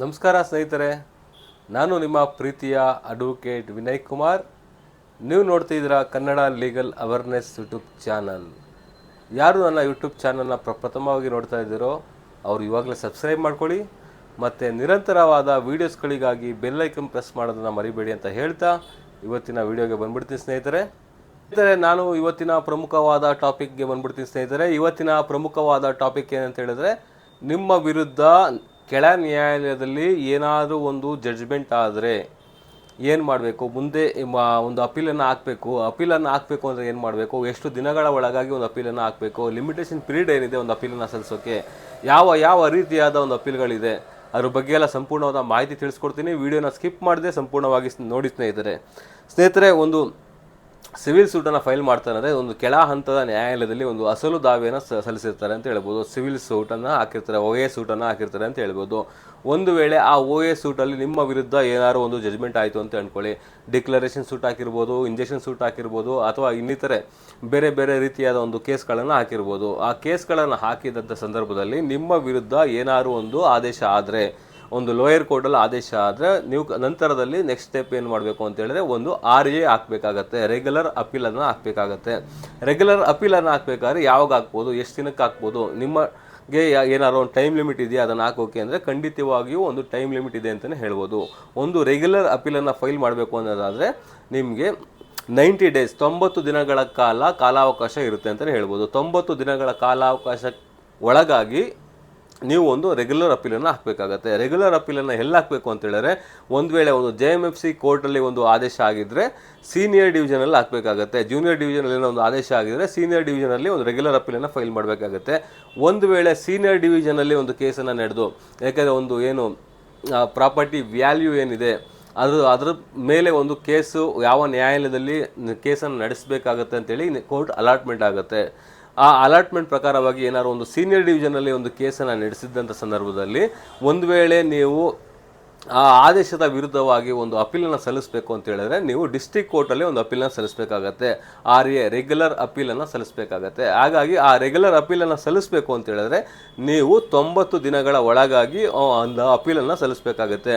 ನಮಸ್ಕಾರ ಸ್ನೇಹಿತರೆ, ನಾನು ನಿಮ್ಮ ಪ್ರೀತಿಯ ಅಡ್ವೊಕೇಟ್ ವಿನಯ್ ಕುಮಾರ್. ನೀವು ನೋಡ್ತಿದ್ದೀರಾ Kannada legal awareness YouTube channel ಯಾರು ನನ್ನ ಯೂಟ್ಯೂಬ್ ಚಾನಲ್ನ ಪ್ರಪ್ರಥಮವಾಗಿ ನೋಡ್ತಾ ಇದ್ದೀರೋ, ಅವರು ಇವಾಗಲೇ ಸಬ್ಸ್ಕ್ರೈಬ್ ಮಾಡ್ಕೊಳ್ಳಿ, ಮತ್ತು ನಿರಂತರವಾದ ವೀಡಿಯೋಸ್ಗಳಿಗಾಗಿ ಬೆಲ್ಲೈಕನ್ ಪ್ರೆಸ್ ಮಾಡೋದನ್ನು ಮರಿಬೇಡಿ ಅಂತ ಹೇಳ್ತಾ ಇವತ್ತಿನ ವಿಡಿಯೋಗೆ ಬಂದ್ಬಿಡ್ತೀನಿ ಸ್ನೇಹಿತರೆ. ಸ್ನೇಹಿತರೆ, ನಾನು ಇವತ್ತಿನ ಪ್ರಮುಖವಾದ ಟಾಪಿಕ್ಗೆ ಬಂದ್ಬಿಡ್ತೀನಿ ಸ್ನೇಹಿತರೆ. ಇವತ್ತಿನ ಪ್ರಮುಖವಾದ ಟಾಪಿಕ್ ಏನಂತ ಹೇಳಿದ್ರೆ, ನಿಮ್ಮ ವಿರುದ್ಧ ಕೆಳ ನ್ಯಾಯಾಲಯದಲ್ಲಿ ಏನಾದರೂ ಒಂದು ಜಡ್ಜ್ಮೆಂಟ್ ಆದರೆ ಏನು ಮಾಡಬೇಕು? ಮುಂದೆ ಒಂದು ಅಪೀಲನ್ನು ಹಾಕಬೇಕು. ಅಪೀಲನ್ನು ಹಾಕಬೇಕು ಅಂದರೆ ಏನು ಮಾಡಬೇಕು? ಎಷ್ಟು ದಿನಗಳ ಒಳಗಾಗಿ ಒಂದು ಅಪೀಲನ್ನು ಹಾಕಬೇಕು? ಲಿಮಿಟೇಷನ್ ಪೀರಿಯಡ್ ಏನಿದೆ ಒಂದು ಅಪೀಲನ್ನು ಸಲ್ಲಿಸೋಕ್ಕೆ ಯಾವ ಯಾವ ರೀತಿಯಾದ ಒಂದು ಅಪೀಲ್ಗಳಿದೆ? ಅದ್ರ ಬಗ್ಗೆ ಎಲ್ಲ ಸಂಪೂರ್ಣವಾದ ಮಾಹಿತಿ ತಿಳಿಸ್ಕೊಡ್ತೀನಿ. ವಿಡಿಯೋನ ಸ್ಕಿಪ್ ಮಾಡದೆ ಸಂಪೂರ್ಣವಾಗಿ ನೋಡಿ ಸ್ನೇಹಿತರೆ. ಸ್ನೇಹಿತರೆ, ಒಂದು ಸಿವಿಲ್ ಸೂಟನ್ನು ಫೈಲ್ ಮಾಡ್ತಾನೆ ಒಂದು ಕೆಳ ಹಂತದ ನ್ಯಾಯಾಲಯದಲ್ಲಿ ಒಂದು ಅಸಲು ದಾವೆಯನ್ನು ಸಲ್ಲಿಸಿರ್ತಾರೆ ಅಂತ ಹೇಳ್ಬೋದು. ಸಿವಿಲ್ ಸೂಟನ್ನು ಹಾಕಿರ್ತಾರೆ ಒ ಎ ಸೂಟನ್ನು ಹಾಕಿರ್ತಾರೆ ಅಂತ ಹೇಳ್ಬೋದು. ಒಂದು ವೇಳೆ ಆ ಒ ಎ ಸೂಟಲ್ಲಿ ನಿಮ್ಮ ವಿರುದ್ಧ ಏನಾದ್ರು ಒಂದು ಜಜ್ಮೆಂಟ್ ಆಯಿತು ಅಂತ ಅಂದ್ಕೊಳ್ಳಿ ಡಿಕ್ಲರೇಷನ್ ಸೂಟ್ ಹಾಕಿರ್ಬೋದು ಇಂಜೆಕ್ಷನ್ ಸೂಟ್ ಹಾಕಿರ್ಬೋದು, ಅಥವಾ ಇನ್ನಿತರೆ ಬೇರೆ ಬೇರೆ ರೀತಿಯಾದ ಒಂದು ಕೇಸ್ಗಳನ್ನು ಹಾಕಿರ್ಬೋದು. ಆ ಕೇಸ್ಗಳನ್ನು ಹಾಕಿದಂಥ ಸಂದರ್ಭದಲ್ಲಿ ನಿಮ್ಮ ವಿರುದ್ಧ ಏನಾದ್ರು ಒಂದು ಆದೇಶ ಆದರೆ ಒಂದು ಲೋಯರ್ ಕೋರ್ಟಲ್ಲಿ ಆದೇಶ ಆದರೆ ನೀವು ನಂತರದಲ್ಲಿ ನೆಕ್ಸ್ಟ್ ಸ್ಟೆಪ್ ಏನು ಮಾಡಬೇಕು ಅಂತ ಹೇಳಿದ್ರೆ ಒಂದು ಆರ್ ಎ ಹಾಕಬೇಕಾಗತ್ತೆ ರೆಗ್ಯುಲರ್ ಅಪೀಲನ್ನು ಹಾಕಬೇಕಾಗತ್ತೆ. ರೆಗ್ಯುಲರ್ ಅಪೀಲನ್ನು ಹಾಕಬೇಕಾದ್ರೆ ಯಾವಾಗ ಹಾಕ್ಬೋದು, ಎಷ್ಟು ದಿನಕ್ಕೆ ಹಾಕ್ಬೋದು, ನಿಮಗೆ ಏನಾದ್ರು ಒಂದು ಟೈಮ್ ಲಿಮಿಟ್ ಇದೆಯಾ, ಅದನ್ನು ಹಾಕೋಕೆ ಅಂದರೆ ಖಂಡಿತವಾಗಿಯೂ ಒಂದು ಟೈಮ್ ಲಿಮಿಟ್ ಇದೆ ಅಂತಲೇ ಹೇಳ್ಬೋದು. ಒಂದು ರೆಗ್ಯುಲರ್ ಅಪೀಲನ್ನು ಫೈಲ್ ಮಾಡಬೇಕು ಅನ್ನೋದಾದರೆ ನಿಮಗೆ ನೈಂಟಿ ಡೇಸ್ ತೊಂಬತ್ತು ದಿನಗಳ ಕಾಲ ಕಾಲಾವಕಾಶ ಇರುತ್ತೆ ಅಂತಲೇ ಹೇಳ್ಬೋದು. ತೊಂಬತ್ತು ದಿನಗಳ ಕಾಲಾವಕಾಶ ಒಳಗಾಗಿ ನೀವು ಒಂದು ರೆಗ್ಯುಲರ್ ಅಪೀಲನ್ನು ಹಾಕಬೇಕಾಗತ್ತೆ. ರೆಗ್ಯುಲರ್ ಅಪೀಲನ್ನು ಎಲ್ಲಿ ಹಾಕಬೇಕು ಅಂತ ಹೇಳಿದ್ರೆ, ಒಂದು ವೇಳೆ ಒಂದು ಜೆ ಎಂ ಎಫ್ ಸಿ ಕೋರ್ಟಲ್ಲಿ ಒಂದು ಆದೇಶ ಆಗಿದ್ದರೆ ಸೀನಿಯರ್ ಡಿವಿಷನಲ್ಲಿ ಹಾಕಬೇಕಾಗತ್ತೆ. ಜೂನಿಯರ್ ಡಿವಿಷನಲ್ಲಿ ಏನೋ ಒಂದು ಆದೇಶ ಆಗಿದ್ದರೆ ಸೀನಿಯರ್ ಡಿವಿಷನಲ್ಲಿ ಒಂದು ರೆಗ್ಯುಲರ್ ಅಪೀಲನ್ನು ಫೈಲ್ ಮಾಡಬೇಕಾಗತ್ತೆ. ಒಂದು ವೇಳೆ ಸೀನಿಯರ್ ಡಿವಿಷನಲ್ಲಿ ಒಂದು ಕೇಸನ್ನು ನಡೆದು, ಯಾಕೆಂದರೆ ಒಂದು ಏನು ಪ್ರಾಪರ್ಟಿ ವ್ಯಾಲ್ಯೂ ಏನಿದೆ ಅದು ಅದ್ರ ಮೇಲೆ ಒಂದು ಕೇಸು ಯಾವ ನ್ಯಾಯಾಲಯದಲ್ಲಿ ಕೇಸನ್ನು ನಡೆಸಬೇಕಾಗತ್ತೆ ಅಂತೇಳಿ ಕೋರ್ಟ್ ಅಲಾಟ್ಮೆಂಟ್ ಆಗುತ್ತೆ. ಆ ಅಲಾಟ್ಮೆಂಟ್ ಪ್ರಕಾರವಾಗಿ ಏನಾದ್ರು ಒಂದು ಸೀನಿಯರ್ ಡಿವಿಷನಲ್ಲಿ ಒಂದು ಕೇಸನ್ನು ನಡೆಸಿದ್ದಂಥ ಸಂದರ್ಭದಲ್ಲಿ ಒಂದು ವೇಳೆ ನೀವು ಆ ಆದೇಶದ ವಿರುದ್ಧವಾಗಿ ಒಂದು ಅಪೀಲನ್ನು ಸಲ್ಲಿಸಬೇಕು ಅಂತ ಹೇಳಿದ್ರೆ ನೀವು ಡಿಸ್ಟಿಕ್ ಕೋರ್ಟಲ್ಲಿ ಒಂದು ಅಪೀಲನ್ನು ಸಲ್ಲಿಸಬೇಕಾಗತ್ತೆ. ಆರ್ ಎ ರೆಗ್ಯುಲರ್ ಅಪೀಲನ್ನು ಸಲ್ಲಿಸಬೇಕಾಗತ್ತೆ. ಹಾಗಾಗಿ ಆ ರೆಗ್ಯುಲರ್ ಅಪೀಲನ್ನು ಸಲ್ಲಿಸಬೇಕು ಅಂತ ಹೇಳಿದ್ರೆ ನೀವು ತೊಂಬತ್ತು ದಿನಗಳ ಒಳಗಾಗಿ ಒಂದು ಅಪೀಲನ್ನು ಸಲ್ಲಿಸಬೇಕಾಗತ್ತೆ.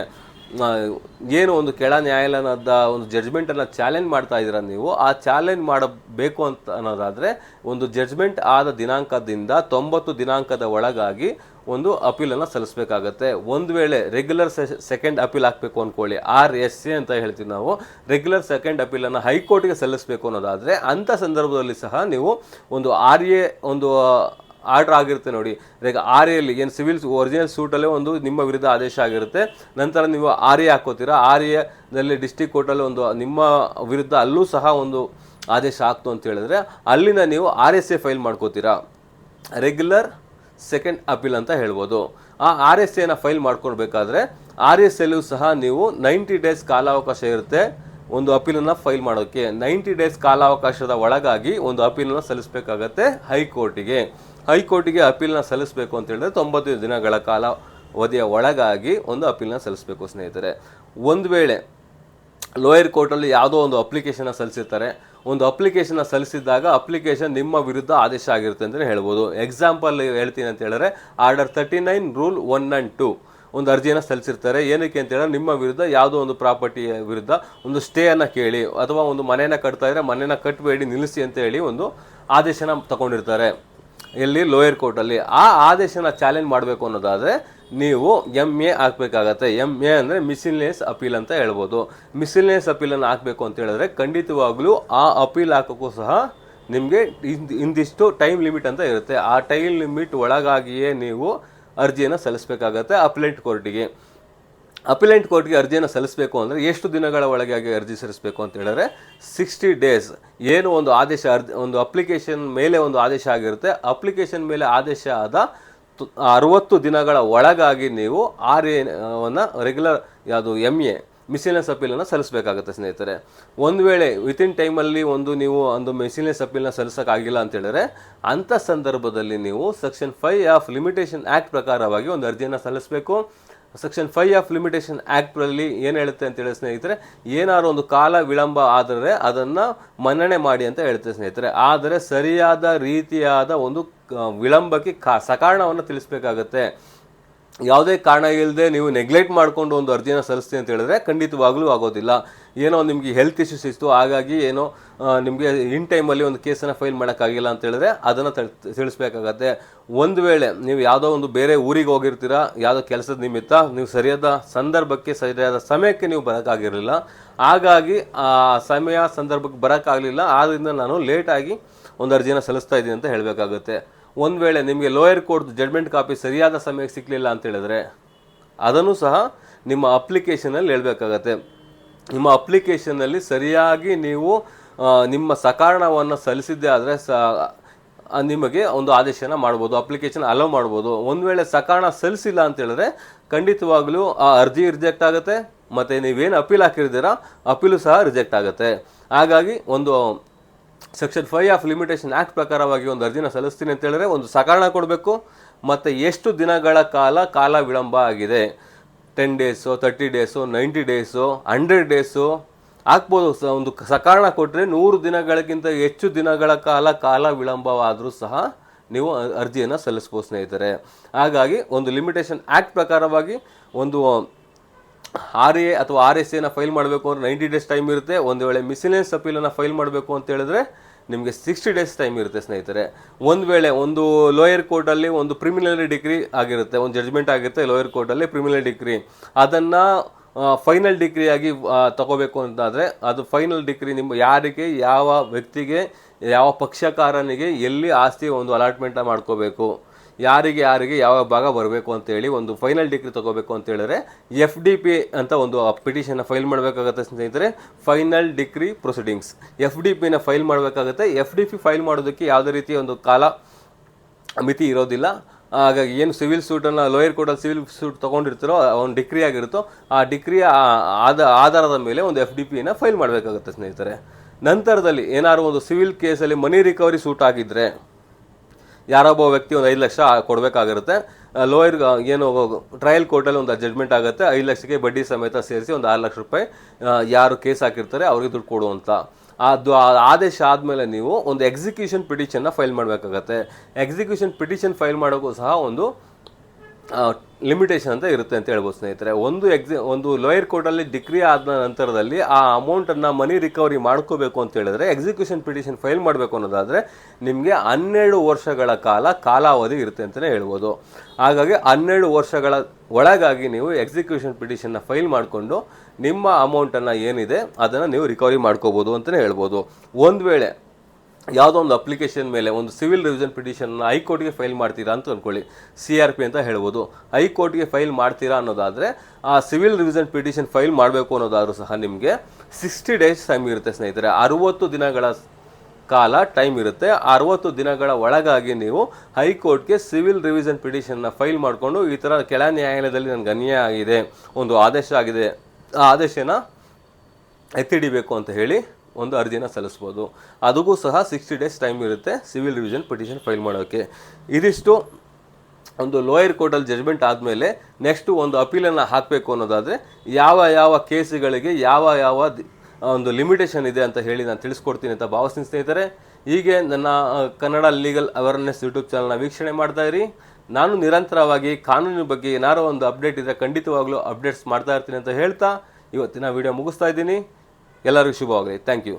ಏನು ಒಂದು ಕೆಳ ನ್ಯಾಯಾಲಯದ ಒಂದು ಜಡ್ಜ್ಮೆಂಟನ್ನು ಚಾಲೆಂಜ್ ಮಾಡ್ತಾ ಇದ್ದೀರ ನೀವು? ಆ ಚಾಲೆಂಜ್ ಮಾಡಬೇಕು ಅಂತ ಅನ್ನೋದಾದರೆ ಒಂದು ಜಡ್ಜ್ಮೆಂಟ್ ಆದ ದಿನಾಂಕದಿಂದ ತೊಂಬತ್ತು ದಿನಾಂಕದ ಒಳಗಾಗಿ ಒಂದು ಅಪೀಲನ್ನು ಸಲ್ಲಿಸಬೇಕಾಗತ್ತೆ. ಒಂದು ವೇಳೆ ರೆಗ್ಯುಲರ್ ಸೆಕೆಂಡ್ ಅಪೀಲ್ ಹಾಕಬೇಕು ಅಂದ್ಕೊಳ್ಳಿ ಆರ್ ಎಸ್ ಸಿ ಅಂತ ಹೇಳ್ತೀವಿ ನಾವು. ರೆಗ್ಯುಲರ್ ಸೆಕೆಂಡ್ ಅಪೀಲನ್ನು ಹೈಕೋರ್ಟ್ಗೆ ಸಲ್ಲಿಸಬೇಕು ಅನ್ನೋದಾದರೆ ಅಂಥ ಸಂದರ್ಭದಲ್ಲಿ ಸಹ ನೀವು ಒಂದು ಆರ್ ಎ, ಒಂದು ಆರ್ಡರ್ ಆಗಿರುತ್ತೆ ನೋಡಿ. ಲೈಕ್ ಆರ್ ಎಲ್ಲಿ ಏನು ಸಿವಿಲ್ ಒರಿಜಿನಲ್ ಸೂಟಲ್ಲೇ ಒಂದು ನಿಮ್ಮ ವಿರುದ್ಧ ಆದೇಶ ಆಗಿರುತ್ತೆ. ನಂತರ ನೀವು ಆರ್ ಎ ಹಾಕೋತೀರಾ? ಆರ್ ಎದಲ್ಲಿ ಡಿಸ್ಟಿಕ್ ಕೋರ್ಟಲ್ಲಿ ಒಂದು ನಿಮ್ಮ ವಿರುದ್ಧ ಅಲ್ಲೂ ಸಹ ಒಂದು ಆದೇಶ ಆಗ್ತು ಅಂತ ಹೇಳಿದ್ರೆ ಅಲ್ಲಿನ ನೀವು ಆರ್ ಎಸ್ ಎ ಫೈಲ್ ಮಾಡ್ಕೋತೀರಾ? ರೆಗ್ಯುಲರ್ ಸೆಕೆಂಡ್ ಅಪೀಲ್ ಅಂತ ಹೇಳ್ಬೋದು. ಆ ಆರ್ ಎಸ್ ಎನ ಫೈಲ್ ಮಾಡ್ಕೊಳ್ಬೇಕಾದ್ರೆ ಆರ್ ಎಸ್ ಎಲ್ಲೂ ಸಹ ನೀವು ನೈಂಟಿ ಡೇಸ್ ಕಾಲಾವಕಾಶ ಇರುತ್ತೆ ಒಂದು ಅಪೀಲನ್ನು ಫೈಲ್ ಮಾಡೋಕ್ಕೆ ನೈಂಟಿ ಡೇಸ್ ಕಾಲಾವಕಾಶದ ಒಳಗಾಗಿ ಒಂದು ಅಪೀಲನ್ನು ಸಲ್ಲಿಸಬೇಕಾಗತ್ತೆ ಹೈಕೋರ್ಟಿಗೆ. ಹೈಕೋರ್ಟಿಗೆ ಅಪೀಲ್ನ ಸಲ್ಲಿಸಬೇಕು ಅಂತ ಹೇಳಿದ್ರೆ ತೊಂಬತ್ತು ದಿನಗಳ ಕಾಲ ಅವಧಿಯ ಒಳಗಾಗಿ ಒಂದು ಅಪೀಲ್ನ ಸಲ್ಲಿಸಬೇಕು ಸ್ನೇಹಿತರೆ. ಒಂದು ವೇಳೆ ಲೋಯರ್ ಕೋರ್ಟಲ್ಲಿ ಯಾವುದೋ ಒಂದು ಅಪ್ಲಿಕೇಶನ್ನ ಸಲ್ಲಿಸಿರ್ತಾರೆ, ಒಂದು ಅಪ್ಲಿಕೇಶನ್ನ ಸಲ್ಲಿಸಿದಾಗ ಅಪ್ಲಿಕೇಶನ್ ನಿಮ್ಮ ವಿರುದ್ಧ ಆದೇಶ ಆಗಿರುತ್ತೆ ಅಂತಲೇ ಹೇಳ್ಬೋದು. ಎಕ್ಸಾಂಪಲ್ ಹೇಳ್ತೀನಿ ಅಂತ ಹೇಳಿದ್ರೆ order thirty nine rule one and two ಒಂದು ಅರ್ಜಿಯನ್ನು ಸಲ್ಲಿಸಿರ್ತಾರೆ. ಏನಕ್ಕೆ ಅಂತ ಹೇಳಿದ್ರೆ, ನಿಮ್ಮ ವಿರುದ್ಧ ಯಾವುದೋ ಒಂದು ಪ್ರಾಪರ್ಟಿಯ ವಿರುದ್ಧ ಒಂದು ಸ್ಟೇಯನ್ನು ಕೇಳಿ ಅಥವಾ ಒಂದು ಮನೆಯನ್ನು ಕಟ್ತಾ ಇದ್ದರೆ ಮನೆಯನ್ನು ಕಟ್ಟಬೇಡಿ ನಿಲ್ಲಿಸಿ ಅಂತ ಹೇಳಿ ಒಂದು ಆದೇಶನ ತಗೊಂಡಿರ್ತಾರೆ. ಎಲ್ಲಿ ಲೋಯರ್ ಕೋರ್ಟಲ್ಲಿ ಆ ಆದೇಶನ ಚಾಲೆಂಜ್ ಮಾಡಬೇಕು ಅನ್ನೋದಾದರೆ ನೀವು ಎಂ ಎ ಹಾಕಬೇಕಾಗತ್ತೆ. ಎಂ ಎ ಅಂದರೆ ಮಿಸಿಲ್ನೇಸ್ ಅಪೀಲ್ ಅಂತ ಹೇಳ್ಬೋದು. ಮಿಸಿಲ್ನೇಸ್ ಅಪೀಲನ್ನು ಹಾಕಬೇಕು ಅಂತ ಹೇಳಿದ್ರೆ ಖಂಡಿತವಾಗ್ಲೂ ಆ ಅಪೀಲ್ ಹಾಕೋಕ್ಕೂ ಸಹ ನಿಮಗೆ ಇಂದಿಷ್ಟು ಟೈಮ್ ಲಿಮಿಟ್ ಅಂತ ಇರುತ್ತೆ. ಆ ಟೈಮ್ ಲಿಮಿಟ್ ಒಳಗಾಗಿಯೇ ನೀವು ಅರ್ಜಿಯನ್ನು ಸಲ್ಲಿಸಬೇಕಾಗತ್ತೆ ಅಪ್ಲೈಂಟ್ ಕೋರ್ಟಿಗೆ ಅಪಿಲೆಂಟ್ ಕೋರ್ಟ್ಗೆ ಅರ್ಜಿಯನ್ನು ಸಲ್ಲಿಸಬೇಕು ಅಂದರೆ ಎಷ್ಟು ದಿನಗಳ ಒಳಗೆ ಅರ್ಜಿ ಸಲ್ಲಿಸಬೇಕು ಅಂತ ಹೇಳಿದ್ರೆ ಸಿಕ್ಸ್ಟಿ ಡೇಸ್. ಏನು ಒಂದು ಆದೇಶ ಅರ್ಜಿ, ಒಂದು ಅಪ್ಲಿಕೇಶನ್ ಮೇಲೆ ಒಂದು ಆದೇಶ ಆಗಿರುತ್ತೆ. ಅಪ್ಲಿಕೇಶನ್ ಮೇಲೆ ಆದೇಶ ಆದ ಅರುವತ್ತು ದಿನಗಳ ಒಳಗಾಗಿ ನೀವು ಆರ್ ಎವನ್ನು ರೆಗ್ಯುಲರ್ ಯಾವುದು ಎಂ ಎ ಮಿಸಿಲೆನ್ಸ್ ಅಪೀಲನ್ನು ಸಲ್ಲಿಸಬೇಕಾಗುತ್ತೆ ಸ್ನೇಹಿತರೆ. ಒಂದು ವೇಳೆ ವಿತಿನ್ ಟೈಮಲ್ಲಿ ಒಂದು ನೀವು ಒಂದು ಮಿಸಿಲೆನ್ಸ್ ಅಪೀಲನ್ನ ಸಲ್ಲಿಸೋಕ್ಕಾಗಿಲ್ಲ ಅಂತ ಹೇಳಿದ್ರೆ ಅಂಥ ಸಂದರ್ಭದಲ್ಲಿ ನೀವು section five of limitation act ಪ್ರಕಾರವಾಗಿ ಒಂದು ಅರ್ಜಿಯನ್ನು ಸಲ್ಲಿಸಬೇಕು. ಸೆಕ್ಷನ್ ಫೈವ್ ಆಫ್ ಲಿಮಿಟೇಷನ್ ಆ್ಯಕ್ಟ್ರಲ್ಲಿ ಏನು ಹೇಳುತ್ತೆ ಅಂತ ಹೇಳಿ ಸ್ನೇಹಿತರೆ, ಏನಾದ್ರು ಒಂದು ಕಾಲ ವಿಳಂಬ ಆದರೆ ಅದನ್ನು ಮನ್ನಣೆ ಮಾಡಿ ಅಂತ ಹೇಳುತ್ತೆ ಸ್ನೇಹಿತರೆ. ಆದರೆ ಸರಿಯಾದ ರೀತಿಯಾದ ಒಂದು ವಿಳಂಬಕ್ಕೆ ಕಾ, ಸಕಾರಣವನ್ನು ತಿಳಿಸ್ಬೇಕಾಗತ್ತೆ. ಯಾವುದೇ ಕಾರಣ ಇಲ್ಲದೆ ನೀವು ನೆಗ್ಲೆಕ್ಟ್ ಮಾಡಿಕೊಂಡು ಒಂದು ಅರ್ಜಿನ ಸಲ್ಲಿಸ್ತೀನಿ ಅಂತ ಹೇಳಿದ್ರೆ ಖಂಡಿತವಾಗ್ಲೂ ಆಗೋದಿಲ್ಲ. ಏನೋ ನಿಮಗೆ ಹೆಲ್ತ್ ಇಶ್ಯೂಸ್ ಇತ್ತು, ಹಾಗಾಗಿ ಏನೋ ನಿಮಗೆ ಇನ್ ಟೈಮಲ್ಲಿ ಒಂದು ಕೇಸನ್ನು ಫೈಲ್ ಮಾಡೋಕ್ಕಾಗಿಲ್ಲ ಅಂತ ಹೇಳಿದ್ರೆ ಅದನ್ನು ತಿಳಿಸ್ಬೇಕಾಗತ್ತೆ. ಒಂದು ವೇಳೆ ನೀವು ಯಾವುದೋ ಒಂದು ಬೇರೆ ಊರಿಗೆ ಹೋಗಿರ್ತೀರ, ಯಾವುದೋ ಕೆಲಸದ ನಿಮಿತ್ತ, ನೀವು ಸರಿಯಾದ ಸಂದರ್ಭಕ್ಕೆ, ಸರಿಯಾದ ಸಮಯಕ್ಕೆ ನೀವು ಬರೋಕ್ಕಾಗಿರಲಿಲ್ಲ. ಹಾಗಾಗಿ ಆ ಸಮಯ, ಸಂದರ್ಭಕ್ಕೆ ಬರೋಕ್ಕಾಗಲಿಲ್ಲ. ಆದ್ದರಿಂದ ನಾನು ಲೇಟಾಗಿ ಒಂದು ಅರ್ಜಿನ ಸಲ್ಲಿಸ್ತಾ ಇದ್ದೀನಿ ಅಂತ ಹೇಳಬೇಕಾಗುತ್ತೆ. ಒಂದು ವೇಳೆ ನಿಮಗೆ ಲೋಯರ್ ಕೋರ್ಟ್ ಜಡ್ಮೆಂಟ್ ಕಾಪಿ ಸರಿಯಾದ ಸಮಯಕ್ಕೆ ಸಿಕ್ಕಲಿಲ್ಲ ಅಂತ ಹೇಳಿದ್ರೆ, ಅದನ್ನು ಸಹ ನಿಮ್ಮ ಅಪ್ಲಿಕೇಶನಲ್ಲಿ ಹೇಳಬೇಕಾಗತ್ತೆ. ನಿಮ್ಮ ಅಪ್ಲಿಕೇಶನಲ್ಲಿ ಸರಿಯಾಗಿ ನೀವು ನಿಮ್ಮ ಸಕಾರಣವನ್ನು ಸಲ್ಲಿಸಿದ್ದೇ ಆದರೆ ಸ ನಿಮಗೆ ಒಂದು ಆದೇಶನ ಮಾಡ್ಬೋದು ಅಪ್ಲಿಕೇಶನ್ ಅಲೋ ಮಾಡ್ಬೋದು. ಒಂದು ವೇಳೆ ಸಕಾರಣ ಸಲ್ಲಿಸಿಲ್ಲ ಅಂತ ಹೇಳಿದ್ರೆ ಖಂಡಿತವಾಗ್ಲೂ ಆ ಅರ್ಜಿ ರಿಜೆಕ್ಟ್ ಆಗುತ್ತೆ, ಮತ್ತು ನೀವೇನು ಅಪೀಲ್ ಹಾಕಿರ್ತೀರಾ ಅಪೀಲು ಸಹ ರಿಜೆಕ್ಟ್ ಆಗುತ್ತೆ. ಹಾಗಾಗಿ ಒಂದು section five of limitation act ಪ್ರಕಾರವಾಗಿ ಒಂದು ಅರ್ಜಿನ ಸಲ್ಲಿಸ್ತೀನಿ ಅಂತ ಹೇಳಿದ್ರೆ ಒಂದು ಸಕಾರಣ ಕೊಡಬೇಕು. ಮತ್ತು ಎಷ್ಟು ದಿನಗಳ ಕಾಲ ಕಾಲ ವಿಳಂಬ ಆಗಿದೆ? Ten days thirty days ninety days hundred days ಹಾಕ್ಬೋದು ಸ, ಒಂದು ಸಕಾರಣ ಕೊಟ್ಟರೆ ನೂರು ದಿನಗಳಿಗಿಂತ ಹೆಚ್ಚು ದಿನಗಳ ಕಾಲ ಕಾಲ ವಿಳಂಬವಾದರೂ ಸಹ ನೀವು ಅರ್ಜಿಯನ್ನು ಸಲ್ಲಿಸ್ಬೋದು ಸ್ನೇಹಿತರೆ. ಹಾಗಾಗಿ ಒಂದು ಲಿಮಿಟೇಷನ್ ಆ್ಯಕ್ಟ್ ಪ್ರಕಾರವಾಗಿ ಒಂದು ಆರ್ ಎ ಅಥವಾ ಆರ್ ಎಸ್ ಎನ ಫೈಲ್ ಮಾಡಬೇಕು ಅಂದ್ರೆ ನೈಂಟಿ ಡೇಸ್ ಟೈಮ್ ಇರುತ್ತೆ. ಒಂದು ವೇಳೆ ಮಿಸಿಲೆನ್ಸ್ ಅಪೀಲನ್ನು ಫೈಲ್ ಮಾಡಬೇಕು ಅಂತ ಹೇಳಿದ್ರೆ ನಿಮಗೆ ಸಿಕ್ಸ್ಟಿ ಡೇಸ್ ಟೈಮ್ ಇರುತ್ತೆ ಸ್ನೇಹಿತರೆ. ಒಂದು ವೇಳೆ ಒಂದು ಲೋಯರ್ ಕೋರ್ಟಲ್ಲಿ ಒಂದು ಪ್ರಿಮಿನರಿ ಡಿಗ್ರಿ ಆಗಿರುತ್ತೆ, ಒಂದು ಜಡ್ಜ್ಮೆಂಟ್ ಆಗಿರುತ್ತೆ ಲೋಯರ್ ಕೋರ್ಟಲ್ಲಿ ಪ್ರಿಮಿನರಿ ಡಿಗ್ರಿ. ಅದನ್ನು ಫೈನಲ್ ಡಿಗ್ರಿಯಾಗಿ ತಗೋಬೇಕು ಅಂತಾದರೆ ಅದು ಫೈನಲ್ ಡಿಗ್ರಿ ನಿಮ್ಮ ಯಾರಿಗೆ, ಯಾವ ವ್ಯಕ್ತಿಗೆ, ಯಾವ ಪಕ್ಷಕಾರನಿಗೆ ಎಲ್ಲಿ ಆಸ್ತಿ ಒಂದು ಅಲಾಟ್ಮೆಂಟ್ ಮಾಡ್ಕೋಬೇಕು. ಯಾರಿಗೆ ಯಾರಿಗೆ ಯಾವ ಭಾಗ ಬರಬೇಕು ಅಂತೇಳಿ ಒಂದು ಫೈನಲ್ ಡಿಗ್ರಿ ತಗೋಬೇಕು ಅಂತ ಹೇಳಿದ್ರೆ ಎಫ್ ಡಿ ಪಿ ಅಂತ ಒಂದು ಪಿಟಿಷನ್ನ ಫೈಲ್ ಮಾಡಬೇಕಾಗುತ್ತೆ ಸ್ನೇಹಿತರೆ. Final decree proceedings F D ಪಿನ ಫೈಲ್ ಮಾಡಬೇಕಾಗುತ್ತೆ. ಎಫ್ ಡಿ ಪಿ ಫೈಲ್ ಮಾಡೋದಕ್ಕೆ ಯಾವುದೇ ರೀತಿಯ ಒಂದು ಕಾಲ ಮಿತಿ ಇರೋದಿಲ್ಲ. ಹಾಗಾಗಿ ಏನು ಸಿವಿಲ್ ಸೂಟನ್ನು ಲೋಯರ್ ಕೋರ್ಟಲ್ಲಿ ಸಿವಿಲ್ ಸೂಟ್ ತೊಗೊಂಡಿರ್ತಾರೋ ಒಂದು ಡಿಗ್ರಿ ಆಗಿರುತ್ತೋ, ಆ ಡಿಗ್ರಿಯ ಆದ, ಆಧಾರದ ಮೇಲೆ ಒಂದು ಎಫ್ ಡಿ ಪಿನ ಫೈಲ್ ಮಾಡಬೇಕಾಗುತ್ತೆ ಸ್ನೇಹಿತರೆ. ನಂತರದಲ್ಲಿ ಏನಾದ್ರು ಒಂದು ಸಿವಿಲ್ ಕೇಸಲ್ಲಿ ಮನಿ ರಿಕವರಿ ಸೂಟ್ ಆಗಿದ್ದರೆ ಯಾರೊಬ್ಬ ವ್ಯಕ್ತಿ ಒಂದು ಐದು ಲಕ್ಷ ಕೊಡಬೇಕಾಗಿರುತ್ತೆ. ಲೋಯರ್ ಏನು ಟ್ರಯಲ್ ಕೋರ್ಟಲ್ಲಿ ಒಂದು ಜಡ್ಮೆಂಟ್ ಆಗುತ್ತೆ. ಐದು ಲಕ್ಷಕ್ಕೆ ಬಡ್ಡಿ ಸಮೇತ ಸೇರಿಸಿ ಒಂದು ಆರು ಲಕ್ಷ ರೂಪಾಯಿ ಯಾರು ಕೇಸ್ ಹಾಕಿರ್ತಾರೆ ಅವ್ರಿಗೆ ದುಡ್ಡು ಕೊಡುವಂತ. ಅದು ಆದೇಶ ಆದಮೇಲೆ ನೀವು ಒಂದು ಎಕ್ಸಿಕ್ಯೂಷನ್ ಪಿಟಿಷನ್ನ ಫೈಲ್ ಮಾಡಬೇಕಾಗತ್ತೆ. ಎಕ್ಸಿಕ್ಯೂಷನ್ ಪಿಟಿಷನ್ ಫೈಲ್ ಮಾಡೋಕ್ಕೂ ಸಹ ಒಂದು ಲಿಮಿಟೇಷನ್ ಅಂತ ಇರುತ್ತೆ ಅಂತ ಹೇಳ್ಬೋದು ಸ್ನೇಹಿತರೆ. ಒಂದು ಎಕ್ಸಿ ಒಂದು ಲೋಯರ್ ಕೋರ್ಟಲ್ಲಿ ಡಿಗ್ರಿ ಆದ ನಂತರದಲ್ಲಿ ಆ ಅಮೌಂಟನ್ನು ಮನಿ ರಿಕವರಿ ಮಾಡ್ಕೋಬೇಕು ಅಂತ ಹೇಳಿದ್ರೆ ಎಕ್ಸಿಕ್ಯೂಷನ್ ಪಿಟಿಷನ್ ಫೈಲ್ ಮಾಡಬೇಕು ಅನ್ನೋದಾದರೆ ನಿಮಗೆ ಹನ್ನೆರಡು ವರ್ಷಗಳ ಕಾಲ ಕಾಲಾವಧಿ ಇರುತ್ತೆ ಅಂತಲೇ ಹೇಳ್ಬೋದು. ಹಾಗಾಗಿ ಹನ್ನೆರಡು ವರ್ಷಗಳ ಒಳಗಾಗಿ ನೀವು ಎಕ್ಸಿಕ್ಯೂಷನ್ ಪಿಟಿಷನ್ನ ಫೈಲ್ ಮಾಡಿಕೊಂಡು ನಿಮ್ಮ ಅಮೌಂಟನ್ನು ಏನಿದೆ ಅದನ್ನು ನೀವು ರಿಕವರಿ ಮಾಡ್ಕೋಬೋದು ಅಂತಲೇ ಹೇಳ್ಬೋದು. ಒಂದು ವೇಳೆ ಯಾವುದೋ ಒಂದು ಅಪ್ಲಿಕೇಶನ್ ಮೇಲೆ ಒಂದು ಸಿವಿಲ್ ರಿವಿಷನ್ ಪಿಟಿಷನ್ ಹೈಕೋರ್ಟ್ಗೆ ಫೈಲ್ ಮಾಡ್ತೀರಾ ಅಂತ ಅಂದ್ಕೊಳ್ಳಿ ಸಿ ಆರ್ ಪಿ ಅಂತ ಹೇಳ್ಬೋದು. ಹೈಕೋರ್ಟ್ಗೆ ಫೈಲ್ ಮಾಡ್ತೀರಾ ಅನ್ನೋದಾದರೆ, ಆ ಸಿವಿಲ್ ರಿವಿಷನ್ ಪಿಟಿಷನ್ ಫೈಲ್ ಮಾಡಬೇಕು ಅನ್ನೋದಾದರೂ ಸಹ ನಿಮಗೆ ಸಿಕ್ಸ್ಟಿ ಡೇಸ್ ಟೈಮ್ ಇರುತ್ತೆ ಸ್ನೇಹಿತರೆ. ಅರುವತ್ತು ದಿನಗಳ ಕಾಲ ಟೈಮ್ ಇರುತ್ತೆ. ಅರುವತ್ತು ದಿನಗಳ ಒಳಗಾಗಿ ನೀವು ಹೈಕೋರ್ಟ್ಗೆ ಸಿವಿಲ್ ರಿವಿಷನ್ ಪಿಟಿಷನ್ನ ಫೈಲ್ ಮಾಡಿಕೊಂಡು ಈ ಥರ ಕೆಳ ನ್ಯಾಯಾಲಯದಲ್ಲಿ ನನಗೆ ಅನ್ಯಾಯ ಆಗಿದೆ, ಒಂದು ಆದೇಶ ಆಗಿದೆ, ಆ ಆದೇಶನ ಎತ್ತಿಡಿಬೇಕು ಅಂತ ಹೇಳಿ ಒಂದು ಅರ್ಜಿನ ಸಲ್ಲಿಸ್ಬೋದು. ಅದಕ್ಕೂ ಸಹ ಸಿಕ್ಸ್ಟಿ ಡೇಸ್ ಟೈಮ್ ಇರುತ್ತೆ ಸಿವಿಲ್ ರಿವಿಷನ್ ಪಿಟಿಷನ್ ಫೈಲ್ ಮಾಡೋಕ್ಕೆ ಇದಿಷ್ಟು ಒಂದು ಲೋಯರ್ ಕೋರ್ಟಲ್ಲಿ ಜಜ್ಮೆಂಟ್ ಆದಮೇಲೆ ನೆಕ್ಸ್ಟು ಒಂದು ಅಪೀಲನ್ನು ಹಾಕಬೇಕು ಅನ್ನೋದಾದರೆ ಯಾವ ಯಾವ ಕೇಸುಗಳಿಗೆ ಯಾವ ಯಾವ ಒಂದು ಲಿಮಿಟೇಷನ್ ಇದೆ ಅಂತ ಹೇಳಿ ನಾನು ತಿಳಿಸ್ಕೊಡ್ತೀನಿ ಅಂತ ಭಾವಿಸ್ತೀನಿ ಸ್ನೇಹಿತರೆ. ಹೀಗೆ ನನ್ನ ಕನ್ನಡ ಲೀಗಲ್ ಅವೇರ್ನೆಸ್ ಯೂಟ್ಯೂಬ್ ಚಾನಲ್ನ ವೀಕ್ಷಣೆ ಮಾಡ್ತಾ ಇರಿ. ನಾನು ನಿರಂತರವಾಗಿ ಕಾನೂನಿನ ಬಗ್ಗೆ ಏನಾರೋ ಒಂದು ಅಪ್ಡೇಟ್ ಇದ್ದರೆ ಖಂಡಿತವಾಗ್ಲೂ ಅಪ್ಡೇಟ್ಸ್ ಮಾಡ್ತಾ ಇರ್ತೀನಿ ಅಂತ ಹೇಳ್ತಾ ಇವತ್ತಿನ ವಿಡಿಯೋ ಮುಗಿಸ್ತಾ ಇದ್ದೀನಿ. ಎಲ್ಲರಿಗೂ ಶುಭವಾಗಲಿ. Thank you